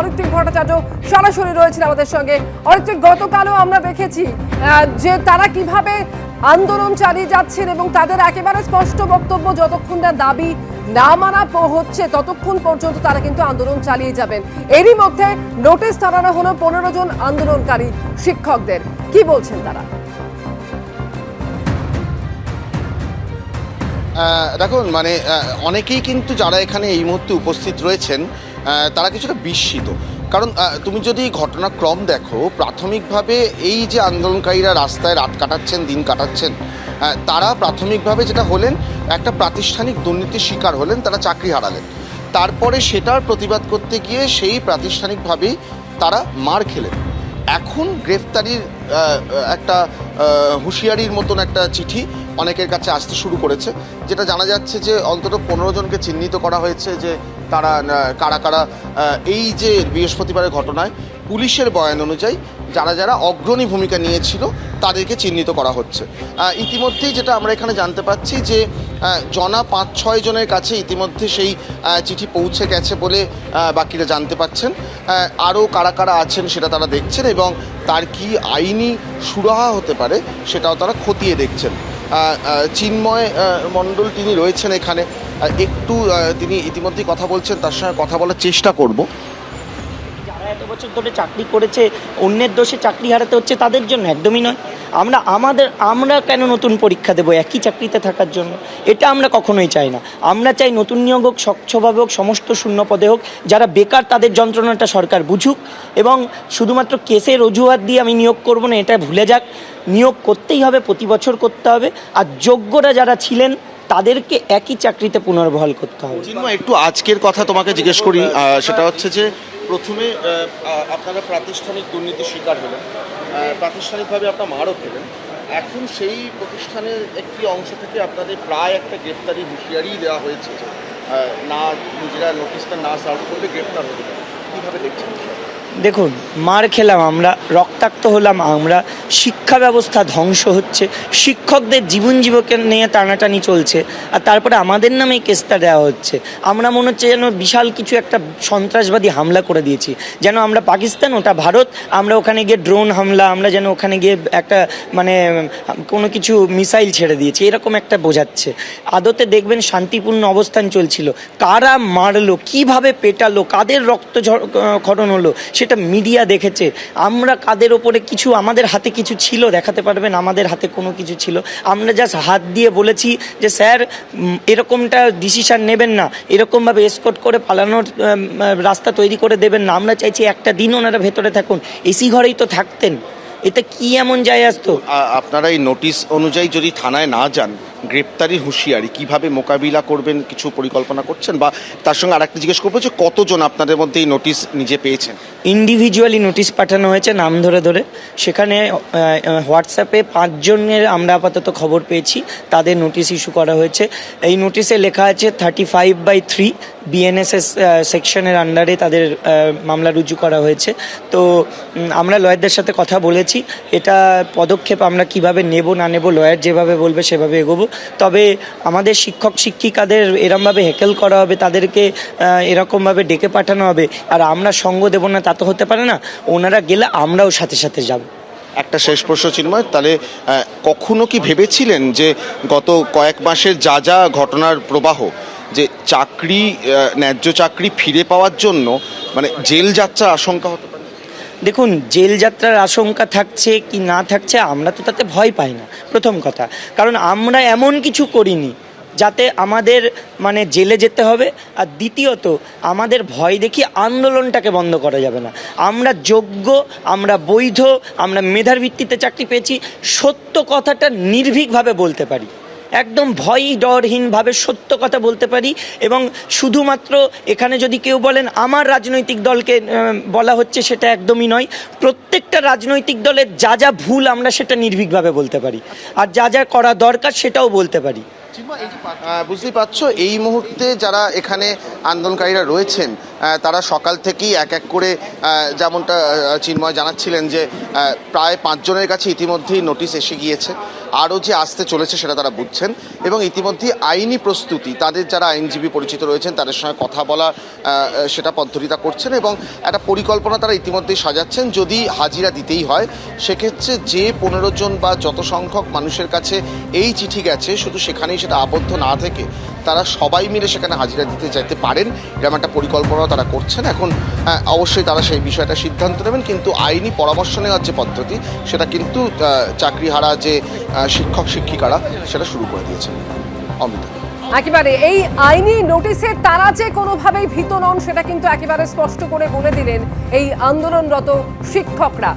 অরিত্রিক ভট্টাচার্য সরাসরি রয়েছেন আমাদের সঙ্গে। অরিত্রিক, গতকালও আমরা দেখেছি যে তারা কীভাবে আন্দোলন চালিয়ে যাচ্ছেন এবং তাদের একেবারে স্পষ্ট বক্তব্য যতক্ষণ না দাবি না মানা হচ্ছে, ততক্ষণ পর্যন্ত তারা কিন্তু আন্দোলন চালিয়ে যাবেন। এরই মধ্যে নোটিশ টানানো হলো পনেরো জন আন্দোলনকারী শিক্ষকদের। কি বলছেন তারা? দেখুন মানে অনেকেই কিন্তু যারা এখানে এই মুহূর্তে উপস্থিত রয়েছেন তারা কিছুটা বিস্মিত। কারণ তুমি যদি ঘটনাক্রম দেখো, প্রাথমিকভাবে এই যে আন্দোলনকারীরা রাস্তায় রাত কাটাচ্ছেন, দিন কাটাচ্ছেন তারা প্রাথমিকভাবে যেটা হলেন, একটা প্রাতিষ্ঠানিক দুর্নীতির শিকার হলেন, তারা চাকরি হারালেন। তারপরে সেটার প্রতিবাদ করতে গিয়ে সেই প্রাতিষ্ঠানিকভাবেই তারা মার খেলেন। এখন গ্রেফতারির একটা হুঁশিয়ারির মতন একটা চিঠি অনেকের কাছে আসতে শুরু করেছে, যেটা জানা যাচ্ছে যে অন্তত পনেরো জনকে চিহ্নিত করা হয়েছে যে তারা কারা কারা এই যে বৃহস্পতিবারের ঘটনায় পুলিশের বয়ান অনুযায়ী যারা যারা অগ্রণী ভূমিকা নিয়েছিল তাদেরকে চিহ্নিত করা হচ্ছে। ইতিমধ্যেই যেটা আমরা এখানে জানতে পাচ্ছি যে জনা পাঁচ ছয় জনের কাছে ইতিমধ্যে সেই চিঠি পৌঁছে গেছে বলে বাকিরা জানতে পাচ্ছেন আরও কারা কারা আছেন সেটা তারা দেখছেন এবং তার কি আইনি সুরাহা হতে পারে সেটাও তারা খতিয়ে দেখছেন। চিন্ময় মণ্ডল তিনি রয়েছেন এখানে। একটু তিনি ইতিমধ্যেই কথা বলছেন, তার সঙ্গে কথা বলার চেষ্টা করব। যারা এত বছর ধরে চাকরি করেছে, অন্যের দোষে চাকরি হারাতে হচ্ছে তাদের জন্য, একদমই নয়। আমরা, আমাদের, আমরা কেন নতুন পরীক্ষা দেবো? একই চাকরিতে থাকার জন্য। এটা আমরা কখনোই চাই না। আমরা চাই নতুন নিয়োগ হোক, স্বচ্ছভাবে হোক, সমস্ত শূন্য পদে হোক, যারা বেকার তাদের যন্ত্রণাটা সরকার বুঝুক এবং শুধুমাত্র কেসের অজুহাত দিয়ে আমি নিয়োগ করব না, এটা ভুলে যাক। নিয়োগ করতেই হবে, প্রতি বছর করতে হবে। আর যোগ্যরা যারা ছিলেন, তাদেরকে একই চাকরিতে পুনর্বহাল করতে হবে। একটু আজকের কথা তোমাকে জিজ্ঞেস করি। সেটা হচ্ছে যে, প্রথমে আপনারা প্রাতিষ্ঠানিক দুর্নীতির শিকার হলেন। প্রাতিষ্ঠানিকভাবে আপনার মারও খেলেন। এখন সেই প্রতিষ্ঠানের একটি অংশ থেকে আপনাদের প্রায় একটা গ্রেপ্তারি হুঁশিয়ারি দেওয়া হয়েছে না, নিজেরা নোটিশটা না সার্ভ করলে গ্রেপ্তার হতে পারে। কীভাবে দেখছেন? দেখুন, মার খেলাম, আমরা রক্তাক্ত হলাম, আমরা শিক্ষা ব্যবস্থা ধ্বংস হচ্ছে, শিক্ষকদের জীবন জীবকে নিয়ে টানাটানি চলছে, আর তারপরে আমাদের নামে কেসটা দেওয়া হচ্ছে। আমরা মনে হচ্ছে যেন বিশাল কিছু একটা সন্ত্রাসবাদী হামলা করে দিয়েছি, যেন আমরা পাকিস্তান, ওটা ভারত, আমরা ওখানে গিয়ে ড্রোন হামলা, আমরা যেন ওখানে গিয়ে একটা মানে কোনো কিছু মিসাইল ছেড়ে দিয়েছি, এরকম একটা বোঝাচ্ছে। আদতে দেখবেন শান্তিপূর্ণ অবস্থান চলছিল। কারা মারলো, কীভাবে পেটালো, কাদের রক্ত ক্ষরণ হলো সেটা মিডিয়া দেখেছে। আমরা কাদের ওপরে কিছু, আমাদের হাতে কিছু ছিল, দেখাতে পারবেন, আমাদের হাতে কোনো কিছু ছিল। আমরা জাস্ট হাত দিয়ে বলেছি যে, স্যার এরকমটা ডিসিশান নেবেন না। এরকমভাবে এসকট করে পালানোর রাস্তা তৈরি করে দেবেন না। আমরা চাইছি একটা দিন ওনারা ভেতরে থাকুন। এসি ঘরেই তো থাকতেন। এতে কি এমন যায় আসতো আপনারা এই নোটিশ অনুযায়ী যদি থানায় না যান গ্রেপ্তারির হুঁশিয়ারি, কীভাবে মোকাবিলা করবেন কিছু পরিকল্পনা করছেন? বা তার সঙ্গে আরেকটা জিজ্ঞেস করব যে কতজন আপনাদের মধ্যে এই নোটিশ নিজে পেয়েছেন? ইন্ডিভিজুয়ালি নোটিশ পাঠানো হয়েছে নাম ধরে ধরে। সেখানে হোয়াটসঅ্যাপে পাঁচজনের আমরা আপাতত খবর পেয়েছি। তাদের নোটিশ ইস্যু করা হয়েছে। এই নোটিশে লেখা আছে thirty five by three BNSS সেকশনের আন্ডারে তাদের মামলা রুজু করা হয়েছে। তো আমরা লয়ারদের সাথে কথা বলেছি। এটা পদক্ষেপ আমরা কীভাবে নেব না নেব লয়ার যেভাবে বলবে সেভাবে এগোবো। তবে আমাদের শিক্ষক শিক্ষিকাদের এরমভাবে হেকেল করা হবে, তাদেরকে এরকমভাবে ডেকে পাঠানো হবে। আর আমরা সঙ্গ দেবো না, তা তো হতে পারে না। ওনারা গেলে আমরাও সাথে সাথে যাব। একটা শেষ প্রশ্ন চিন্ময়, তাহলে কখনো কি ভেবেছিলেন যে গত কয়েক মাসের যা যা ঘটনার প্রবাহ, যে চাকরি ন্যায্য চাকরি ফিরে পাওয়ার জন্য মানে জেল যাত্রার আশঙ্কা হতে? দেখুন, জেল যাত্রার আশঙ্কা থাকছে কি না থাকছে, আমরা তো তাতে ভয় পাই না। প্রথম কথা। কারণ আমরা এমন কিছু করিনি যাতে আমাদের মানে জেলে যেতে হবে। আর দ্বিতীয়ত, আমাদের ভয় দেখি আন্দোলনটাকে বন্ধ করা যাবে না। আমরা যোগ্য, আমরা বৈধ, আমরা মেধার ভিত্তিতে চাকরি পেয়েছি। সত্য কথাটা নির্ভীকভাবে বলতে পারি। একদম ভয় ডরহীনভাবে সত্য কথা বলতে পারি এবং শুধুমাত্র এখানে যদি কেউ বলেন আমার রাজনৈতিক দলকে বলা হচ্ছে সেটা একদমই নয়। প্রত্যেকটা রাজনৈতিক দলের যা যা ভুল আমরা সেটা নির্ভীকভাবে বলতে পারি। আর যা যা করা দরকার সেটাও বলতে পারি। বুঝতেই পারছ, এই মুহূর্তে যারা এখানে আন্দোলনকারীরা রয়েছেন তারা সকাল থেকেই এক এক করে যেমনটা চিন্ময় জানাচ্ছিলেন যে প্রায় পাঁচজনের কাছে ইতিমধ্যেই নোটিশ এসে গিয়েছে। আরও যে আসতে চলেছে সেটা তারা বুঝছেন এবং ইতিমধ্যে আইনি প্রস্তুতি, তাদের যারা আইনজীবী পরিচিত রয়েছেন, তাদের সঙ্গে কথা বলা সেটা পদ্ধতিটা করছেন এবং একটা পরিকল্পনা তারা ইতিমধ্যেই সাজাচ্ছেন। যদি হাজিরা দিতেই হয়, সেক্ষেত্রে যে পনেরো জন বা যত সংখ্যক মানুষের কাছে এই চিঠি গেছে, শুধু সেখানেই সেটা আবদ্ধ না থেকে তারা সবাই মিলে সেখানে হাজিরা দিতে যেতে পারেন। এরকম একটা পরিকল্পনাও তারা করছেন। এখন আহ, অবশ্যই তারা সেই বিষয়টা সিদ্ধান্ত নেবেন কিন্তু আইনি পরামর্শ নেওয়ার যে পদ্ধতি সেটা কিন্তু চাকরিহারা যে শিক্ষক শিক্ষিকারা সেটা শুরু করে দিয়েছেন। অমিতা। একেবারে এই আইনি নোটিশের তারা যে কোনোভাবেই ভীত নন সেটা কিন্তু একেবারে স্পষ্ট করে বলে দিলেন এই আন্দোলনরত শিক্ষকরা।